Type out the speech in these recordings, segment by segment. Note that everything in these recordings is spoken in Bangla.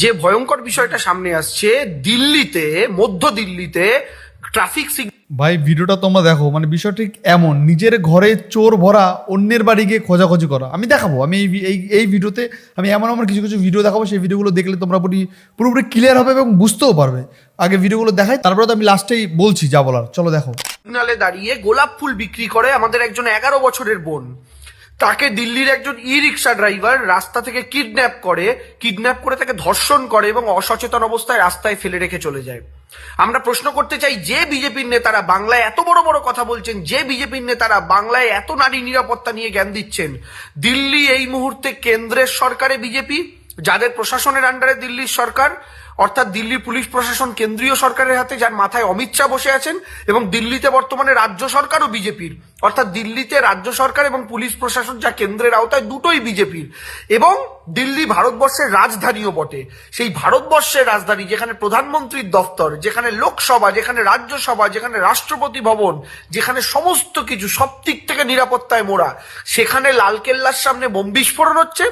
যে ভয়ঙ্কর বিষয়টা সামনে আসছে দিল্লিতে মধ্য দিল্লিতে ট্রাফিক ভাই ভিডিওটা তোমরা দেখো মানে বিষয় ঠিক এমন নিজের ঘরে চোর ভরা অন্যের বাড়ি গিয়ে খোঁজাখোঁজি করা। আমি দেখাবো আমি এই এই ভিডিওতে আমি এমন আমার কিছু কিছু ভিডিও দেখাবো সেই ভিডিওগুলো দেখলে তোমরা পুরি পুরোপুরি ক্লিয়ার হবে এবং বুঝতেও পারবে। আগে ভিডিওগুলো দেখাই তারপরে তো আমি লাস্টেই বলছি যা বলার। চলো দেখো। সিগনালে দাঁড়িয়ে গোলাপ ফুল বিক্রি করে আমাদের একজন এগারো বছরের বোন। তাকে দিল্লির একজন ই রিক্সা ড্রাইভার রাস্তা থেকে কিডন্যাপ করে কিডন্যাপ করে তাকে ধর্ষণ করে এবং অসচেতন অবস্থায় রাস্তায় ফেলে রেখে চলে যায়। আমরা প্রশ্ন করতে চাই, যে বিজেপির নেতারা বাংলায় এত বড় বড় কথা বলছেন, যে বিজেপির নেতারা বাংলায় এত নারী নিরাপত্তা নিয়ে জ্ঞান দিচ্ছেন, দিল্লি এই মুহূর্তে কেন্দ্রের সরকারে বিজেপি? যাদের প্রশাসনের আন্ডারে দিল্লির সরকার অর্থাৎ দিল্লির পুলিশ প্রশাসন কেন্দ্রীয় সরকারের হাতে যার মাথায় অমিত শাহ বসে আছেন এবং দিল্লিতে বর্তমানে রাজ্য সরকারও বিজেপির। অর্থাৎ দিল্লিতে রাজ্য সরকার এবং পুলিশ প্রশাসন যা কেন্দ্রের আওতায় দুটোই বিজেপির। এবং দিল্লি ভারতবর্ষের রাজধানীও বটে। সেই ভারতবর্ষের রাজধানী যেখানে প্রধানমন্ত্রীর দফতর, যেখানে লোকসভা, যেখানে রাজ্যসভা, যেখানে রাষ্ট্রপতি ভবন, যেখানে সমস্ত কিছু সব দিক থেকে নিরাপত্তায় মোড়া, সেখানে লালকেল্লার সামনে বোম বিস্ফোরণ হচ্ছে।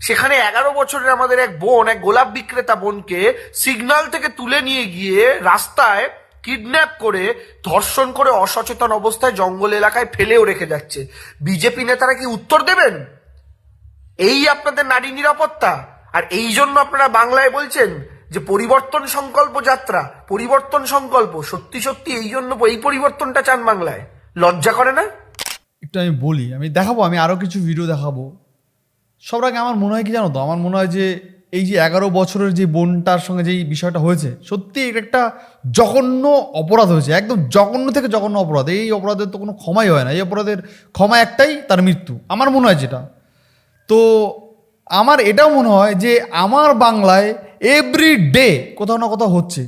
সেখানে এগারো বছরের আমাদের এক বোন, এক গোলাপ বিক্রেতা বোনকে সিগন্যাল থেকে তুলে নিয়ে গিয়ে রাস্তায় কিডন্যাপ করে, ধর্ষণ করে অসচেতন অবস্থায় জঙ্গল এলাকায় ফেলেও রেখে যাচ্ছে। বিজেপি নেতারা কি উত্তর দেবেন? এই আপনাদের নারী নিরাপত্তা। আর এই জন্য আপনারা বাংলায় বলছেন যে পরিবর্তন সংকল্প যাত্রা, পরিবর্তন সংকল্প। সত্যি সত্যি এই জন্য এই পরিবর্তনটা চান বাংলায়। লজ্জা করে না? একটু আমি বলি, আমি দেখাবো, আমি আরও কিছু ভিডিও দেখাবো। সবার আগে আমার মনে হয় কি জানো তো? আমার মনে হয় যে এই যে এগারো বছরের যে বোনটার সঙ্গে যেই বিষয়টা হয়েছে সত্যি এটা একটা জঘন্য অপরাধ হয়েছে, একদম জঘন্য থেকে জঘন্য অপরাধ। এই অপরাধের তো কোনো ক্ষমাই হয় না, এই অপরাধের ক্ষমা একটাই তার মৃত্যু, আমার মনে হয় যেটা। তো আমার এটাও মনে হয় যে আমার বাংলায় এভরি ডে কোথাও না কোথাও হচ্ছে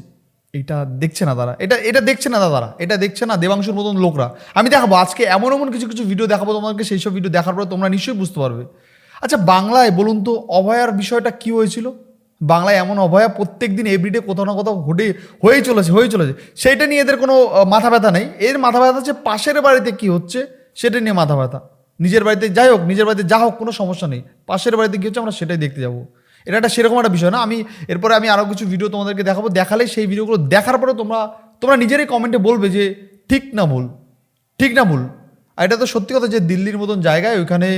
এটা দেখছে না তারা, এটা এটা দেখছে না তারা, এটা দেখছে না দেবাংশুর মতন লোকরা। আমি দেখাবো, আজকে এমন এমন কিছু কিছু ভিডিও দেখাবো তোমাদেরকে, সেই সব ভিডিও দেখার পরে তোমরা নিশ্চয়ই বুঝতে পারবে। আচ্ছা বাংলায় বলুন তো, অভয়ার বিষয়টা কি হয়েছিল? বাংলায় এমন অভয়া প্রত্যেক দিন এভরিডে কোথাও না কোথাও ঘটে, হয়েই চলেছে হয়েই চলেছে। সেইটা নিয়ে এদের কোনো মাথা ব্যথা নেই। এর মাথা ব্যথা হচ্ছে পাশের বাড়িতে কি হচ্ছে, সেটা নিয়ে মাথা ব্যথা। নিজের বাড়িতে যাই হোক, নিজের বাড়িতে যা হোক, কোনো সমস্যা নেই। পাশের বাড়িতে কী হচ্ছে, আমরা সেটাই দেখতে যাব। এটা একটা সেরকম একটা বিষয় না। আমি, এরপরে আমি আরও কিছু ভিডিও তোমাদেরকে দেখাবো। দেখালে সেই ভিডিওগুলো দেখার পরে তোমরা তোমরা নিজেরই কমেন্টে বলবে যে, ঠিক না ভুল? ঠিক না ভুল? আর এটা তো সত্যি কথা যে দিল্লির মতন জায়গায় ওইখানে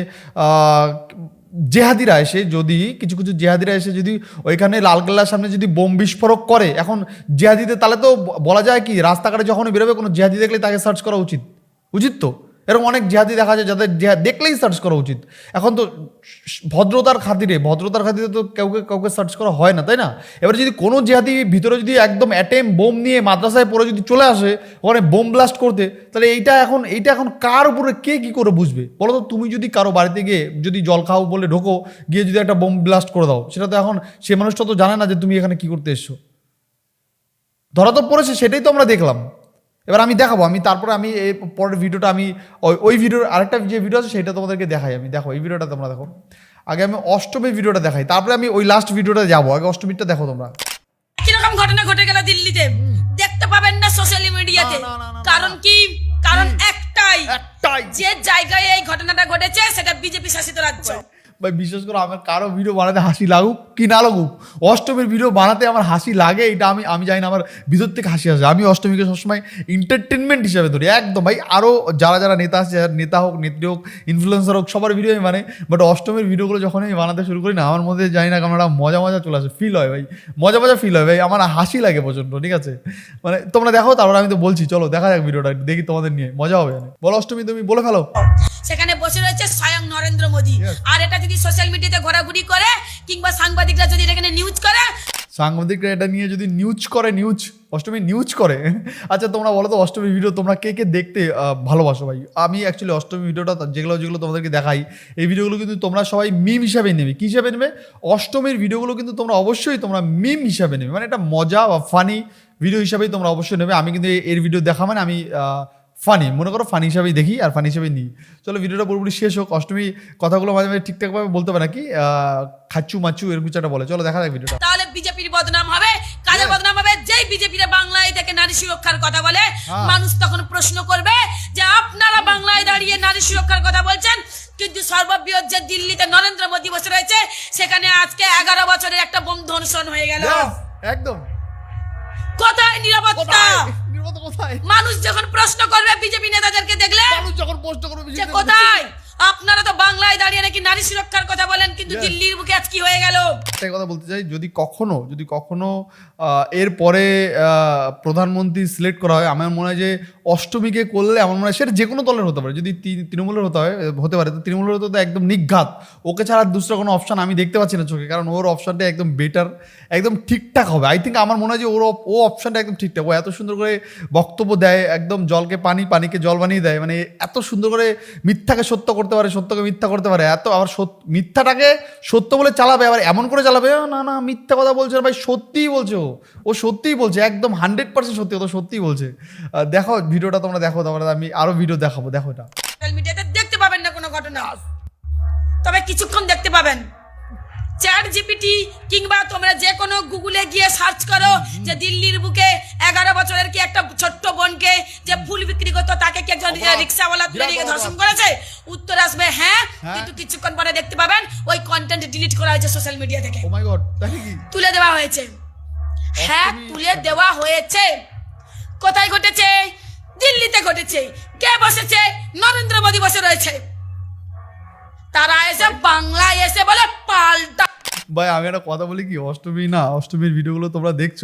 জেহাদিরা এসে যদি, কিছু কিছু জেহাদিরা এসে যদি ওইখানে লালকেল্লার সামনে যদি বোম বিস্ফোরক করে, এখন জেহাদিদের তাহলে তো বলা যায় কি, রাস্তাঘাটে যখন বেরোবে কোনো জেহাদি দেখলে তাকে সার্চ করা উচিত। উচিত তো? এরকম অনেক জেহাদি দেখা যায় যাদের জেহাদ দেখলেই সার্চ করা উচিত। এখন তো ভদ্রতার খাতিরে ভদ্রতার খাতিরে তো কাউকে কাউকে সার্চ করা হয় না, তাই না? এবার যদি কোনো জেহাদি ভিতরে যদি একদম অ্যাটেম বোম নিয়ে মাদ্রাসায় পড়ে যদি চলে আসে, ওখানে বোম ব্লাস্ট করতে, তাহলে এইটা এখন এইটা এখন কার উপরে কে কি করে বুঝবে? বলো তো, তুমি যদি কারও বাড়িতে গিয়ে যদি জল খাও বলে ঢোকো, গিয়ে যদি একটা বোম ব্লাস্ট করে দাও, সেটা তো এখন সে মানুষটা তো জানে না যে তুমি এখানে কি করতে এসছো। ধরা তো পড়েছে, সেটাই তো আমরা দেখলাম। এবার আমি দেখাবো আমি তারপরে আমি এই পরের ভিডিওটা আমি ওই ওই ভিডিওর আরেকটা যে ভিডিও আছে সেটা তোমাদেরকে দেখাই আমি। দেখো এই ভিডিওটা তোমরা দেখো। আগে আমি অষ্টমীর ভিডিওটা দেখাই তারপরে আমি ওই লাস্ট ভিডিওটা যাব। আগে অষ্টমীরটা দেখো তোমরা। কীরকম ঘটনা ঘটে গেল দিল্লিতে? দেখতে পাবেন না সোশ্যাল মিডিয়াতে কারণ কি? কারণ একটাই। একটাই। যে জায়গায় এই ঘটনাটা ঘটেছে সেটা বিজেপি শাসিত রাজ্য। ভাই বিশেষ করে আমার কারও ভিডিও বানাতে হাসি লাগুক কি না লাগুক অষ্টমীর ভিডিও বানাতে আমার হাসি লাগে এটা আমি আমি জানি না আমার ভিতর থেকে হাসি আসে। আমি অষ্টমীকে সবসময় এন্টারটেনমেন্ট হিসাবে ধরি একদম ভাই। আরও যারা যারা নেতা আছে যারা নেতা হোক নেত্রী হোক ইনফ্লুয়েন্সার হোক সবার ভিডিও আমি মানে বাট অষ্টমীর ভিডিওগুলো যখন আমি বানাতে শুরু করি না আমার মধ্যে জানি না কেমন একটা মজা মজা চলে আসে ফিল হয় ভাই। মজা মজা ফিল হয় ভাই আমার হাসি লাগে প্রচণ্ড ঠিক আছে? মানে তোমরা দেখো তারপর আমি তো বলছি চলো দেখা যাক ভিডিওটা দেখি তোমাদের নিয়ে মজা হবে বলো অষ্টমী তুমি বলে ফেলো। সেখানে বসে রয়েছে স্বয়ং নরেন্দ্র মোদী। আর এটা যদি সোশ্যাল মিডিয়াতে ঘোরাঘুরি করে কিংবা সাংবাদিকরা যদি এখানে নিউজ করে? সাংবাদিকরা এটা নিয়ে যদি নিউজ করে নিউজ অষ্টমী নিউজ করে আচ্ছা তোমরা বলো তো অষ্টমী ভিডিও তোমরা কে কে দেখতে ভালোবাসো ভাই? আমি অ্যাকচুয়ালি অষ্টমী ভিডিওটা যেগুলো যেগুলো তোমাদেরকে দেখাই, এই ভিডিওগুলো কিন্তু তোমরা সবাই মিম হিসাবে নেবে। কী হিসাবে নেবে? অষ্টমীর ভিডিওগুলো কিন্তু তোমরা অবশ্যই তোমরা মিম হিসাবে নেবে। মানে একটা মজা বা ফানি ভিডিও হিসাবেই তোমরা অবশ্যই নেবে। আমি কিন্তু এর ভিডিও দেখা মানে আমি ফানি মনে করো ফানি হিসাবেই দেখি আর ফানি হিসাবেই নিই। চলো ভিডিওটা পুরোপুরি শেষ হোক অষ্টমী কথাগুলো মাঝে মাঝে ঠিকঠাকভাবে বলতে পারে নাকি? আহ, খাচ্চু মাচ্চু এরকম কিছু বলে। চলো দেখা যাক ভিডিওটা তাহলে বিজেপির বদনাম হবে কাদের বদনাম হবে? যেই বিজেপির বাংলায় থেকে নারী সুরক্ষার কথা বলে হ্যাঁ। মানুষ তখন প্রশ্ন করবে যে আপনারা বাংলায় দাঁড়িয়ে নারী সুরক্ষার কথা বলছেন? কিন্তু সর্ববৃহৎ যে দিল্লিতে নরেন্দ্র মোদী বসে রয়েছে সেখানে আজকে এগারো বছরের একটা বোম ধ্বংসন হয়ে গেল। একদম। কোথায় নিরাপত্তা? নির্বাচন কোথায়। মানুষ যখন প্রশ্ন করবে বিজেপি নেতাদেরকে দেখলে মানুষ যখন প্রশ্ন করবে যে কোথায়? আপনারা তো বাংলায় দাঁড়িয়ে নাকি নারী সুরক্ষার কথা বলেন কিন্তু দিল্লির বুকে আজ কি হয়ে গেল? একটাই কথা বলতে চাই যদি কখনো যদি কখনো আহ, এর পরে প্রধানমন্ত্রী সিলেক্ট করা হয়। আমার মনে হয় যে অষ্টমীকে করলে আমার মনে হয় সেটা যে কোনো দলের হতে পারে। যদি তৃণমূলের হতে হয় হতে পারে। তো তৃণমূলের হতে একদম নিঘাত। ওকে ছাড়া দুসরা কোনো অপশান আমি দেখতে পাচ্ছি না চোখে। কারণ ওর অপশনটা একদম বেটার একদম ঠিকঠাক হবে। আই থিঙ্ক আমার মনে হয় যে ওর ও অপশানটা একদম ঠিকঠাক। ও এত সুন্দর করে বক্তব্য দেয় একদম জলকে পানি পানিকে জল বানিয়ে দেয়। মানে এত সুন্দর করে মিথ্যাকে সত্য করতে পারে সত্যকে মিথ্যা করতে পারে। এত আবার মিথ্যাটাকে সত্য বলে চালাবে আবার এমন করে চালাবে "আ, না না মিথ্যা কথা বলছে না ভাই সত্যিই বলছে ও। ও সত্যিই বলছে একদম হান্ড্রেড পার্সেন্ট সত্যি ও তো সত্যিই বলছে। দেখো ভিডিওটা তোমরা দেখো তারপরে আমি আরও ভিডিও দেখাবো দেখো এটা। সোশ্যাল মিডিয়াতে দেখতে পাবেন না কোনো ঘটনা। তবে কিছুক্ষণ দেখতে পাবেন। চ্যাট জিপিটি কিংবা তোমরা যে কোনো গুগলে গিয়ে সার্চ করো যে দিল্লির বুকে এগারো বছরের কি একটা ছোট্ট বোনকে যে ফুল বিক্রি করতো তাকে কি একজন রিক্সাওয়ালা তুলে নিয়ে অপরাধ। ধর্ষণ করেছে? উত্তর আসবে হ্যাঁ। হ্যাঁ। কিন্তু কিছুক্ষণ পরে দেখতে পাবেন ওই কন্টেন্ট ডিলিট করা হয়েছে সোশ্যাল মিডিয়া থেকে। Oh তুলে দেওয়া হয়েছে। হ্যাঁ তুলে দেওয়া হয়েছে। কোথায় ঘটেছে? দিল্লিতে ঘটেছে। কে বসেছে? নরেন্দ্র মোদী বসে রয়েছে। তারা এসে বাংলায় এসে বলে পাল্টা ভাই আমি একটা কথা বলি কি অষ্টমী না অষ্টমীর ভিডিওগুলো তোমরা দেখছ।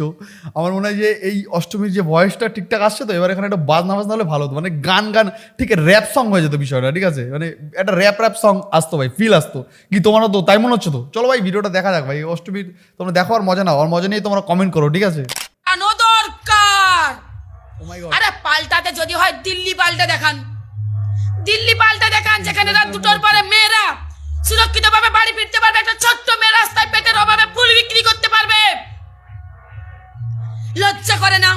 আমার মনে হয় যে এই অষ্টমীর যে ভয়েসটা ঠিকঠাক আসছে তো এবার এখানে একটা বাজনা বাজনা হলে ভালো হতো। মানে গান গান ঠিক র্যাপ সং হয়ে যেত বিষয়টা ঠিক আছে? মানে একটা র্যাপ র্যাপ সং আসতো ভাই ফিল আসতো। কি তোমার তো তাই মনে হচ্ছে তো? চলো ভাই ভিডিওটা দেখা যাক ভাই অষ্টমীর তোমরা দেখো আর মজা নাও আর মজা নিয়ে তোমরা কমেন্ট করো ঠিক আছে? দরকার? গড আরে পাল্টাতে যদি হয় দিল্লি পাল্টে দেখান। দিল্লি পাল্টে দেখান যেখানে রাত দুটোর পরে মেয়েরা সুরক্ষিত ভাবে বাড়ি ফিরতে পারবে একটা ছোট্ট মেয়ে রাস্তায় পেটের অভাবে ফুল বিক্রি করতে পারবে। লজ্জা করে না?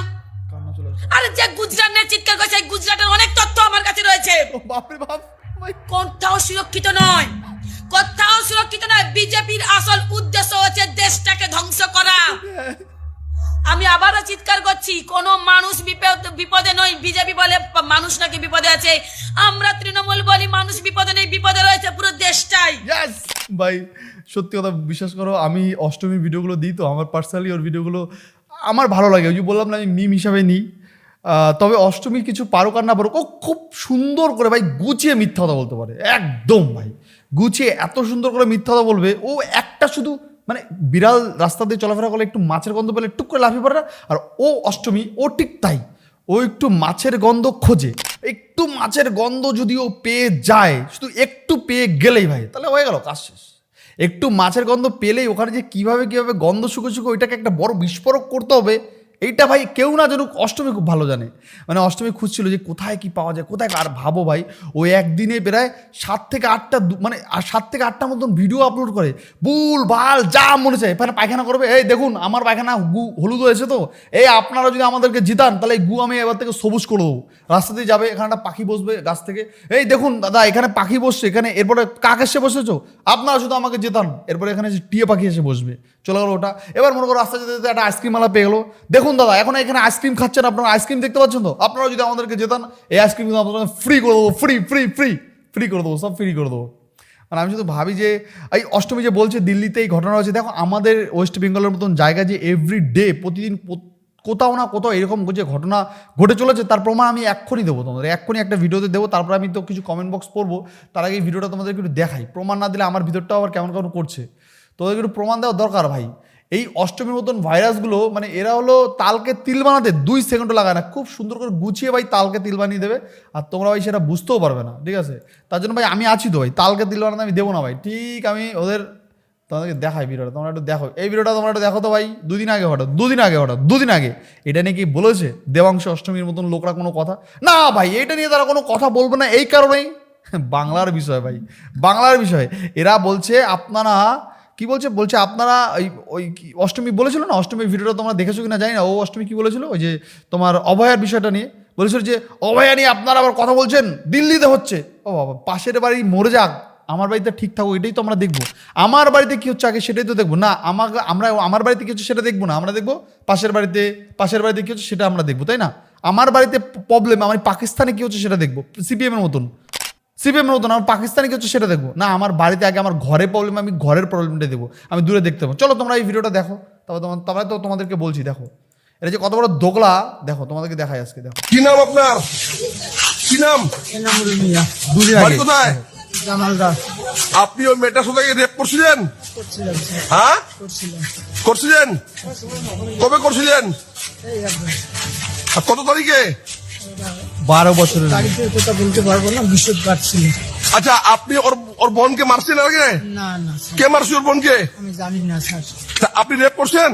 আরে যে গুজরাট নিয়ে চিৎকার করছে এই গুজরাটের অনেক তথ্য আমার কাছে রয়েছে। বাপরে বাপ কোথাও সুরক্ষিত নয়। কোথাও সুরক্ষিত নয় বিজেপির আসল উদ্দেশ্য হচ্ছে দেশটাকে ধ্বংস করা। আমি আবারও চিৎকার করছি, কোন মানুষ বিপদ নয় বিজেপি বলে মানুষ নাকি বিপদে আছে। আমরা তৃণমূল বলি মানুষ বিপদে নেই, বিপদে রয়েছে পুরো দেশটাই। ভাই, সত্যি কথা বিশ্বাস করো, আমি অষ্টমীর ভিডিওগুলো দিই তো, আমার পার্সোনালি ওর ভিডিওগুলো আমার ভালো লাগে। ওই যে বললাম না, আমি মিম হিসাবে নিই। তবে অষ্টমীর কিছু পারুক আর না পারুক, ও খুব সুন্দর করে ভাই গুছিয়ে মিথ্যা কথা বলতে পারে। একদম ভাই, গুছিয়ে এত সুন্দর করে মিথ্যা কথা বলবে, ও একটা শুধু মানে বিড়াল রাস্তা দিয়ে চলাফেরা করলে একটু মাছের গন্ধ পেলে টুক করে লাফিয়ে পড়ে না? আর ও অষ্টমী, ও ঠিক তাই। ও একটু মাছের গন্ধ খোঁজে। একটু মাছের গন্ধ যদি ও পেয়ে যায়, শুধু একটু পেয়ে গেলেই ভাই, তাহলে হয়ে গেল, কাজ শেষ। একটু মাছের গন্ধ পেলেই ওখানে যে কীভাবে কীভাবে গন্ধ শুকো শুকো ওইটাকে একটা বড় বিস্ফোরক করতে হবে। এইটা ভাই কেউ না জানুক, অষ্টমী খুব ভালো জানে। মানে অষ্টমী খুঁজছিল যে কোথায় কি পাওয়া যায়, কোথায় আর ভাবো ভাই। ও একদিনে প্রায় সাত থেকে আটটা মানে আর সাত থেকে আটটা মতন ভিডিও আপলোড করে। বুল, বাল, যা মনে চায়। এখানে পায়খানা করবে। এই দেখুন, আমার পায়খানা গু হলুদ হয়েছে তো। এই আপনারা যদি আমাদেরকে জিতান, তাহলে গু আমি এবার থেকে সবুজ করে দেবো। দিয়ে যাবে, এখানে একটা পাখি বসবে গাছ থেকে। এই দেখুন, দাদা, এখানে পাখি বসছে। এখানে এরপরে কাক এসে বসেছো? আপনারা শুধু আমাকে জেতান। এরপরে এখানে টিয়ে পাখি এসে বসবে। চলে গেলো ওটা। এবার মনে করো রাস্তা যেতে যেতে একটা আইসক্রিম আলা পেয়ে গেলো। দেখুন দাদা? এখন এখানে আইসক্রিম খাচ্ছেন আপনারা। আইসক্রিম দেখতে পাচ্ছেন তো? আপনারা যদি আমাদেরকে জেতান, এই আইসক্রিম কিন্তু আপনাদের ফ্রি করে দেবো ফ্রি ফ্রি ফ্রি ফ্রি করে দেবো, সব ফ্রি করে দেবো। মানে আমি শুধু ভাবি যে, এই অষ্টমী যে বলছে দিল্লিতে এই ঘটনা হয়েছে, দেখো, আমাদের ওয়েস্ট বেঙ্গলের মতন জায়গা যে এভরি ডে প্রতিদিন কোথাও না কোথাও এরকম যে ঘটনা ঘটে চলেছে, তার প্রমাণ আমি এক্ষুনি দেবো তোমাদের। এক্ষুনি একটা ভিডিওতে দেবো, তারপর আমি তো কিছু কমেন্ট বক্স পড়ব। তার আগে এই ভিডিওটা তোমাদেরকে একটু দেখাই। প্রমাণ না দিলে আমার ভিতরটাও আবার কেমন কেমন করছে। তোদেরকে একটু প্রমাণ দেওয়া দরকার ভাই। এই অষ্টমীর মতন ভাইরাসগুলো মানে এরা হলো তালকে তিল বানাতে দুই সেকেন্ডও লাগায় না। খুব সুন্দর করে গুছিয়ে ভাই তালকে তিল বানিয়ে দেবে, আর তোমরা ভাই সেটা বুঝতেও পারবে না, ঠিক আছে? তার জন্য ভাই আমি আছি তো ভাই, তালকে তিল বানাতে আমি দেবো না ভাই, ঠিক আমি ওদের তোমাদেরকে দেখাই ভিডিওটা, তোমরা একটু দেখো। এই ভিডিওটা তোমরা একটু দেখো তো ভাই, দুদিন আগে হঠাৎ, দুদিন আগে হঠাৎ, দুদিন আগে। এটা নিয়ে কি বলেছে দেবাংশ অষ্টমীর মতন লোকরা কোনো কথা? না ভাই, এটা নিয়ে তারা কোনো কথা বলবে না, এই কারণেই। বাংলার বিষয় ভাই, বাংলার বিষয়। এরা বলছে, আপনারা কি বলছে? বলছে, আপনারা ওই ওই অষ্টমী বলেছিল না? অষ্টমীর ভিডিওটা তোমরা দেখেছ কিনা জানি না। ও অষ্টমী কি বলেছিল? ওই যে তোমার অভয়ার বিষয়টা নিয়ে। বলেছিল যে, অভয়া নিয়ে আপনারা আবার কথা বলছেন? দিল্লিতে হচ্ছে। ও বাবা, পাশের বাড়ি মরে যাক। আমার বাড়িতে ঠিক থাকো, এটাই তো আমরা দেখব। আমার বাড়িতে কি হচ্ছে আগে সেটাই তো দেখব। না, আমাকে, আমরা, আমার বাড়িতে কি হচ্ছে সেটা দেখব না, আমরা দেখব। পাশের বাড়িতে পাশের বাড়িতে কি হচ্ছে সেটা আমরা দেখব, তাই না? আমার বাড়িতে প্রবলেম আমার পাকিস্তানে কি হচ্ছে সেটা দেখব, সিপিএমের মতন। সিপিএম মতো না পাকিস্তানি কি হচ্ছে সেটা দেখব। না আমার বাড়িতে আগে আমার ঘরে প্রবলেম আমি ঘরের প্রবলেমটা দেবো আমি দূরে দেখতে পাবো। চলো তোমরা এই ভিডিওটা দেখো। তারপর তোমার তারপরে তো তোমাদেরকে বলছি দেখো। এটা যে কত বড় দোকলা দেখো তোমাদেরকে দেখাই আজকে দেখো। কি নাম আপনার? কি নাম? দুদিন আগে। কোথায়? আপনি ওই মেয়েটার সাথে রেপ করছিলেন? হ্যাঁ? করছিলেন? কবে করছিলেন? কত তারিখে? বারো বছরের। তারিখের কথা বলতে পারব না কাটছিল আচ্ছা আপনি ওর ওর বোনকে মারছেন আগে না না কে মারছে ওর বোনকে? আমি জানি না স্যার। আপনি রেপ করছেন?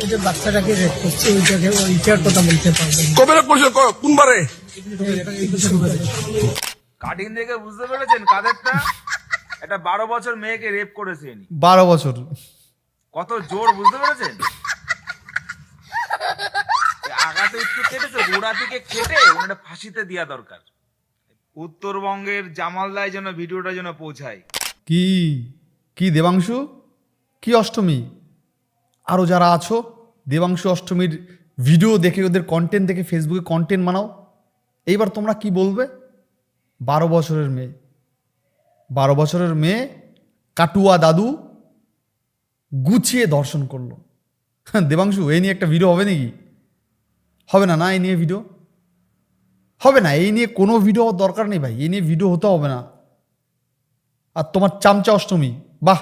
এটা বাচ্চাটাকে রেপ করছে ওইটাকে ওইটার কথা বলতে পারব কবে রেপ করছেন ক- কোন বারে? এই বিষয়ে কাটিং দেখে বুঝতে পেরেছেন কাদেরটা? একটা বারো বছর মেয়েকে রেপ করেছে ইনি। বারো বছর। কত জোর বুঝতে পেরেছেন? আগাতে একটু কেটেছে গোড়া থেকে কেটে ওনাটা ফাঁসিতে দেওয়া দরকার। উত্তরবঙ্গের জামালদায় যেন ভিডিওটা যেন পৌঁছায়। কি? কি দেবাংশু? কি অষ্টমী? আরও যারা আছো দেবাংশু অষ্টমীর ভিডিও দেখে ওদের কন্টেন্ট দেখে ফেসবুকে কন্টেন্ট বানাও। এইবার তোমরা কি বলবে? বারো বছরের মেয়ে। বারো বছরের মেয়ে কাটুয়া দাদু গুছিয়ে দর্শন করল। হ্যাঁ, দেবাংশু এই নিয়ে একটা ভিডিও হবে নাকি? হবে না না, এই নিয়ে ভিডিও হবে না, এই নিয়ে কোনো ভিডিও দরকার নেই ভাই, এই নিয়ে ভিডিও হতে হবে না। আর তোমার চামচা অষ্টমী, বাহ!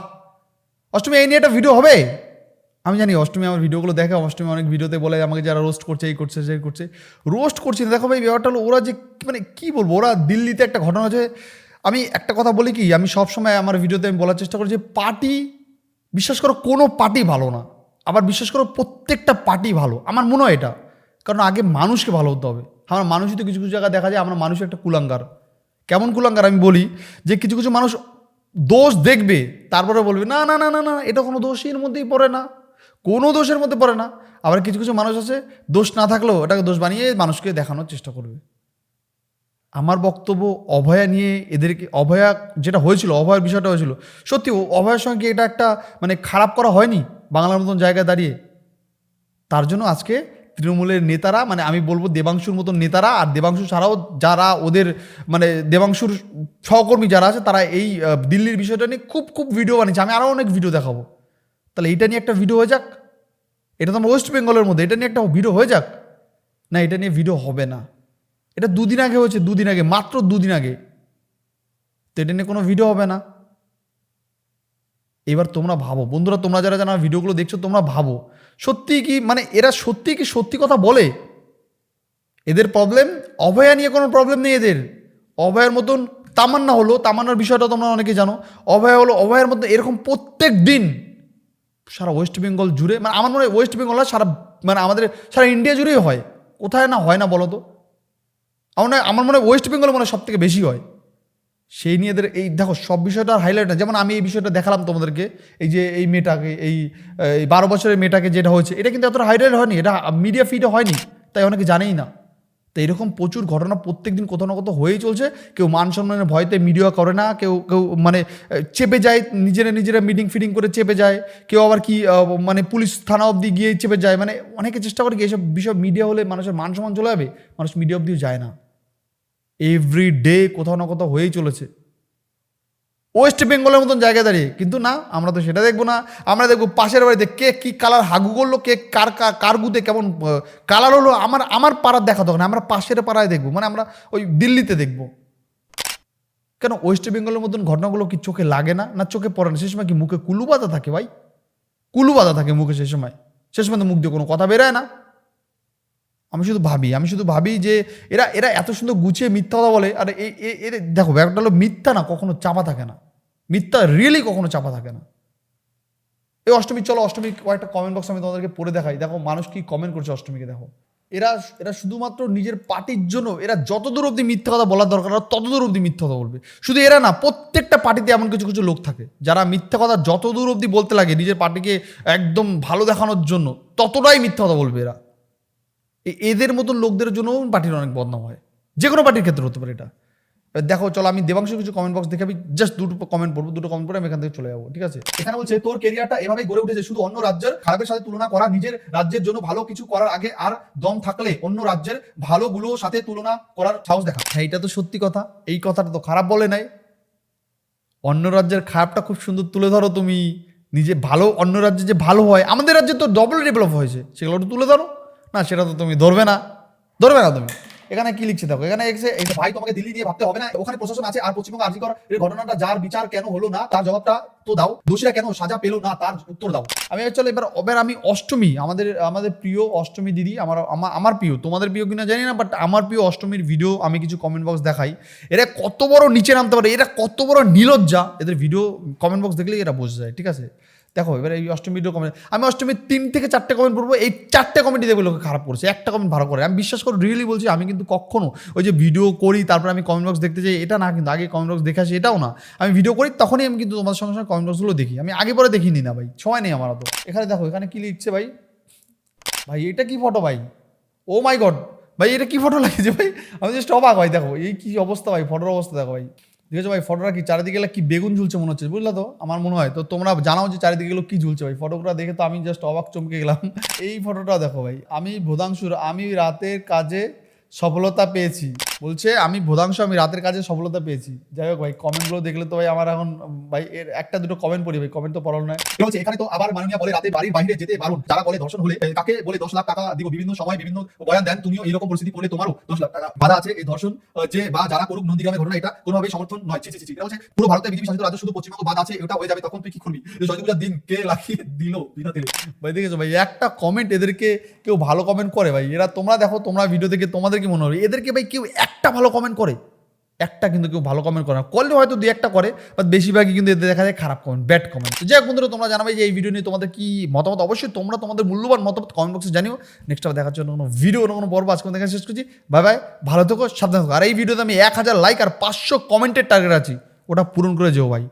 অষ্টমী, এই নিয়ে একটা ভিডিও হবে? আমি জানি অষ্টমী আমার ভিডিওগুলো দেখে, অষ্টমী অনেক ভিডিওতে বলে আমাকে যারা রোস্ট করছে, এই করছে, সেই করছে। রোস্ট করছি দেখো ভাই, ব্যাপারটা হলো ওরা যে মানে কি বলব, ওরা দিল্লিতে একটা ঘটনা হচ্ছে আমি একটা কথা বলি কি, আমি সবসময় আমার ভিডিওতে আমি বলার চেষ্টা করি যে পার্টি, বিশ্বাস করো কোনো পার্টি ভালো না। আবার বিশ্বাস করো প্রত্যেকটা পার্টি ভালো, আমার মনে হয় এটা। কারণ আগে মানুষকে ভালো হতে হবে। আমার মানুষই তো কিছু কিছু জায়গায় দেখা যায় আমরা মানুষ একটা কুলাঙ্গার। কেমন কুলাঙ্গার আমি বলি যে কিছু কিছু মানুষ দোষ দেখবে, তারপরে বলবে, না না না না না, এটা কোনো দোষের মধ্যেই পড়ে না। কোনো দোষের মধ্যে পড়ে না। আবার কিছু কিছু মানুষ আছে, দোষ না থাকলেও এটাকে দোষ বানিয়ে মানুষকে দেখানোর চেষ্টা করবে। আমার বক্তব্য অভয়া নিয়ে এদেরকে, অভয়া যেটা হয়েছিল, অভয়ার বিষয়টা হয়েছিল, সত্যি অভয়ার সঙ্গে এটা একটা মানে খারাপ করা হয়নি বাংলার মতন জায়গায় দাঁড়িয়ে। তার জন্য আজকে তৃণমূলের নেতারা মানে আমি বলব দেবাংশুর মতন নেতারা আর দেবাংশু ছাড়াও যারা ওদের মানে দেবাংশুর সহকর্মী যারা আছে, তারা এই দিল্লির বিষয়টা নিয়ে খুব খুব ভিডিও বানিয়েছে। আমি আরও অনেক ভিডিও দেখাবো। তাহলে এইটা নিয়ে একটা ভিডিও হয়ে যাক। এটা তো আমার ওয়েস্ট বেঙ্গলের মধ্যে, এটা নিয়ে একটা ভিডিও হয়ে যাক। না, এটা নিয়ে ভিডিও হবে না। এটা দুদিন আগে হয়েছে, দুদিন আগে, মাত্র দুদিন আগে। তো এটা নিয়ে কোনো ভিডিও হবে না। এবার তোমরা ভাবো। বন্ধুরা, তোমরা যারা যারা ভিডিওগুলো দেখছ, তোমরা ভাবো সত্যি কি মানে এরা সত্যি কি সত্যি কথা বলে? এদের প্রবলেম অভয়া নিয়ে কোনো প্রবলেম নেই এদের। অভয়ের মতন তামান্না হলো, তামান্নার বিষয়টা তোমরা অনেকে জানো। অভয়া হলো, অভয়ের মধ্যে এরকম প্রত্যেক দিন সারা ওয়েস্ট বেঙ্গল জুড়ে মানে আমার মনে হয় ওয়েস্ট বেঙ্গল সারা মানে আমাদের সারা ইন্ডিয়া জুড়েই হয়। কোথায় না হয় না বলো তো? আমার আমার মনে হয় ওয়েস্ট বেঙ্গল মনে হয় সব থেকে বেশি হয়। সেই নিয়ে এদের এই দেখো সব বিষয়টা হাইলাইট না যেমন আমি এই বিষয়টা দেখালাম তোমাদেরকে, এই যে এই মেয়েটাকে, এই বারো বছরের মেয়েটাকে যেটা হয়েছে, এটা কিন্তু এতটা হাইলাইট হয়নি, এটা মিডিয়া ফিডে হয়নি, তাই অনেকে জানেই না। তো এরকম প্রচুর ঘটনা প্রত্যেক দিন কোথাও না কোথাও হয়েই চলছে, কেউ মান সম্মানের ভয়তে মিডিয়া করে না, কেউ কেউ মানে চেপে যায়, নিজেরা নিজেরা মিটিং ফিটিং করে চেপে যায়, কেউ আবার কি মানে পুলিশ থানা অবধি গিয়ে চেপে যায় মানে অনেকে চেষ্টা করে কি এসব বিষয় মিডিয়া হলে মানুষের মান সম্মান চলে যাবে, মানুষ মিডিয়া অবধিও যায় না। এভরি ডে কোথাও না কোথাও হয়েই চলেছে। ওয়েস্ট বেঙ্গলের মতন জায়গায় দাঁড়িয়ে, কিন্তু না, আমরা তো সেটা দেখব না। আমরা দেখব পাশের বাড়িতে কে কি কালার হাগু করল, কে কার কার- কার গুতে কেমন কালার হলো, আমার আমার পাড়ার দেখা দরকার আমরা পাশের পাড়ায় দেখব মানে আমরা ওই দিল্লিতে দেখব। কেন ওয়েস্ট বেঙ্গলের মতন ঘটনাগুলো কি চোখে লাগে না না চোখে পড়ে না? সে সময় কি মুখে কুলু বাঁধা থাকে ভাই? কুলু বাঁধা থাকে মুখে সে সময়। সে সময় তো মুখ দিয়ে কোনো কথা বেরোয় না। আমি শুধু ভাবি, আমি শুধু ভাবি যে এরা এরা এত সুন্দর গুছিয়ে মিথ্যা কথা বলে, আর এর দেখো, ব্যাপারটা হলো মিথ্যা না, কখনো চাপা থাকে না। মিথ্যা রিয়েলি কখনো চাপা থাকে না। এই অষ্টমী, চলো অষ্টমী কয়েকটা কমেন্ট বক্স আমি তোমাদেরকে পড়ে দেখাই। দেখো, মানুষ কি কমেন্ট করছে অষ্টমীকে, দেখো। এরা এরা শুধুমাত্র নিজের পার্টির জন্য, এরা যতদূর অবধি মিথ্যা কথা বলার দরকার ততদূর অবধি মিথ্যা কথা বলবে। শুধু এরা না, প্রত্যেকটা পার্টিতে এমন কিছু কিছু লোক থাকে, যারা মিথ্যা কথা যতদূর অবধি বলতে লাগে, নিজের পার্টিকে একদম ভালো দেখানোর জন্য, ততটাই মিথ্যা কথা বলবে এরা। এদের মতন লোকদের জন্য পার্টির অনেক বদনাম হয়। যে কোনো পার্টির ক্ষেত্রে হতে পারে এটা। দেখো, চলো, আমি দেবাংশ কিছু কমেন্ট বক্স দেখে আমি জাস্ট দুটো কমেন্ট পড়ব, দুটো কমেন্ট পড়ে আমি এখান থেকে চলে যাব, ঠিক আছে? এখানে বলছে, তোর কেরিয়ারটা এভাবে গড়ে উঠেছে, শুধু অন্য রাজ্যের খারাপের সাথে তুলনা করা, নিজের রাজ্যের জন্য ভালো কিছু করার আগে আর দম থাকলে অন্য রাজ্যের ভালোগুলোর সাথে তুলনা করার সাহস দেখা। হ্যাঁ এটা তো সত্যি কথা, এই কথাটা তো খারাপ বলে নাই। অন্য রাজ্যের খারাপটা খুব সুন্দর তুলে ধরো তুমি। নিজে ভালো, অন্য রাজ্যে যে ভালো হয়, আমাদের রাজ্যে তো ডবল ডেভেলপ হয়েছে, সেগুলো তুলে ধরো। না, সেটা তো তুমি ধরবে না। ধরবে না তুমি। এখানে কি লিখছে দেখো, এখানে ভাই তোমাকে দিল্লি নিয়ে ভাবতে হবে না, ওখানে প্রশাসন আছে, আর পশ্চিমবঙ্গ আর্জি কর এই ঘটনাটা যার বিচার কেন হলো না, তার জবাবটা তো দাও, দোষীরা কেন সাজা পেল না, তার উত্তর দাও। আমি চলো এবার এবার আমি অষ্টমী, আমাদের আমাদের প্রিয় অষ্টমী দিদি, আমার আমার আমার প্রিয়, তোমাদের প্রিয় কিনা জানি না বাট আমার প্রিয় অষ্টমীর ভিডিও আমি কিছু কমেন্ট বক্স দেখাই। এরা কত বড় নিচে নামতে পারে, এরা কত বড় নিলজ্জা, এদের ভিডিও কমেন্ট বক্স দেখলেই এরা বোঝা যায়, ঠিক আছে? দেখো, এবার এই অষ্টমী ভিডিও কমেন্ট আমি অষ্টমীর তিন থেকে চারটে কমেন্ট পড়ব, এই চারটে কমেন্টই দেখবে লোকে খারাপ করছে, একটা কমেন্ট ভালো করে। আমি বিশ্বাস করে রিয়েলি বলছি, আমি কিন্তু কখনো ওই যে ভিডিও করি, তারপর আমি কমেন্ট বক্স দেখতে যাই, এটা না কিন্তু, আগে কমেন্ট বক্স দেখে আসি, এটাও না। আমি ভিডিও করি, তখনই আমি কিন্তু তোমাদের সঙ্গে সঙ্গে কমেন্ট বক্সগুলো দেখি। আমি আগে পরে দেখিনি না ভাই ছয় নেই আমার তো এখানে দেখো, এখানে কি লিখছে ভাই? ভাই, এটা কি ফটো ভাই? ও মাই গড ভাই, এটা কি ফটো লাগিয়েছে ভাই? আমি জাস্ট অবাক ভাই, দেখো, এই কি অবস্থা ভাই ফটোর অবস্থা দেখো ভাই। দেখেছ ভাই ফটোটা কি? চারিদিকে কি বেগুন ঝুলছে মনে হচ্ছে, বুঝলা তো? আমার মনে হয়। তো তোমরা জানাও যে চারিদিকে কি ঝুলছে ভাই। ফটোগুলো দেখে তো আমি জাস্ট অবাক চমকে গেলাম। এই ফটোটা দেখো ভাই, আমি ভোদাংশুর, আমি রাতের কাজে সফলতা পেয়েছি। বলছে আমি ভোদাংশ আমি রাতের কাজে সফলতা পেয়েছি। যাই হোক ভাই কমেন্টগুলো দেখলে তো ভাই আমার এখন ভাই এর একটা দুটো কমেন্ট পড়ি ভাই কমেন্ট তো নয়। ঠিক আছে এখানে তো আবার মাননীয় বলে রাতে বাড়ির বাইরে যেতে বারণ যারা বলে ধর্ষণ হলে কাকে বলে দশ লাখ টাকা দিব? বিভিন্ন সময় বিভিন্ন বয়ান দেন তুমিও এরকম পরিস্থিতি পড়লে তোমারও দশ লাখ টাকা বাধা আছে এই ধর্ষণ যে বা যারা করুক নন্দীগ্রামের ঘটনা এটা কোনোভাবেই সমর্থন নয়। ছি ছি, ছি। এটা হচ্ছে পুরো ভারতের বিজেপি শাসিত রাজ্য শুধু পশ্চিমবঙ্গ বাদ আছে এটা হয়ে যাবে তখন তুই কি করবি? এই সরস্বতী পূজার দিন কে লাগিয়ে দিল বিনা তেলে? ভাই দেখেছ ভাই একটা কমেন্ট এদেরকে কেউ ভালো কমেন্ট করে ভাই। এরা তোমরা দেখো তোমরা ভিডিও দেখে তোমাদের কি মনে হবে? এদেরকে ভাই কেউ একটা ভালো কমেন্ট করে। একটা কিন্তু কেউ ভালো কমেন্ট করে না। করলে হয়তো দু একটা করে বাট বেশিরভাগই কিন্তু এতে দেখা যায় খারাপ কমেন্ট ব্যাড কমেন্ট যাই হোক বন্ধুরা, তোমরা জানাবে যে এই ভিডিও নিয়ে তোমাদের কি মতামত। অবশ্যই তোমরা তোমাদের মূল্যবান মতামত কমেন্ট বক্সে জানিও। নেক্সট আবার দেখার জন্য কোনো ভিডিও কোনো কোনো পর্ব আজকে দেখা শেষ করছি। বাই বাই ভালো থেকো, সাবধান থাকো। আর এই ভিডিওতে আমি এক হাজার লাইক আর পাঁচশো কমেন্টের টার্গেট আছি। ওটা পূরণ করে যেও ভাই।